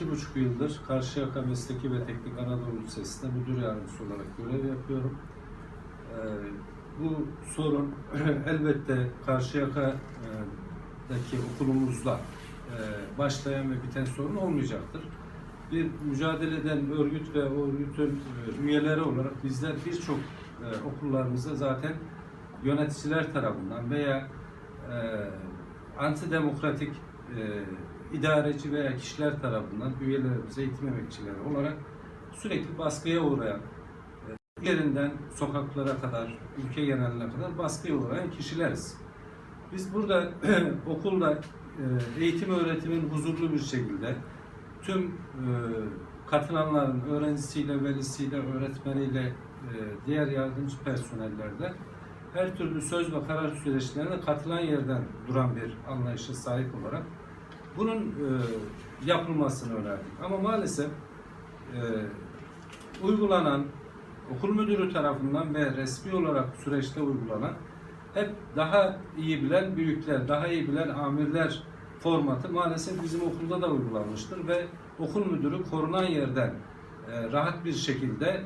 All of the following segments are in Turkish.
iki buçuk yıldır Karşıyaka Mesleki ve Teknik Anadolu Lisesi'nde müdür yardımcısı olarak görev yapıyorum. Ee, bu sorun elbette Karşıyaka'daki okulumuzla e, başlayan ve biten sorun olmayacaktır. Bir mücadele eden örgüt ve örgütün e, üyeleri olarak bizler birçok e, okullarımızda zaten yöneticiler tarafından veya e, antidemokratik e, idareci veya kişiler tarafından üyelerimiz, eğitim emekçileri olarak sürekli baskıya uğrayan, e, yerinden sokaklara kadar, ülke geneline kadar baskıya uğrayan kişileriz. Biz burada okulda e, eğitim öğretimin huzurlu bir şekilde tüm e, katılanların öğrencisiyle, velisiyle, öğretmeniyle, diğer yardımcı personellerle her türlü söz ve karar süreçlerine katılan yerden duran bir anlayışa sahip olarak bunun e, yapılmasını önerdik. Ama maalesef e, uygulanan okul müdürü tarafından ve resmi olarak süreçte uygulanan hep daha iyi bilen büyükler, daha iyi bilen amirler formatı maalesef bizim okulda da uygulanmıştır ve okul müdürü korunan yerden e, rahat bir şekilde e,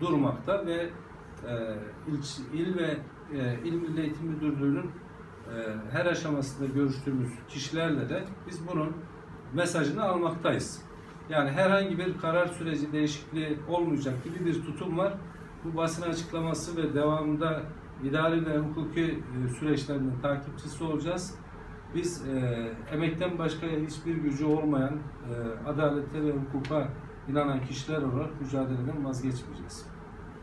durmakta ve e, il, il ve e, İl Milli Eğitim Müdürlüğü'nün her aşamasında görüştüğümüz kişilerle de biz bunun mesajını almaktayız. Yani herhangi bir karar süreci değişikliği olmayacak gibi bir tutum var. Bu basın açıklaması ve devamında idari ve hukuki e, süreçlerinin takipçisi olacağız. Biz e, emekten başka hiçbir gücü olmayan, e, adalete ve hukuka inanan kişiler olarak mücadeleden vazgeçmeyeceğiz.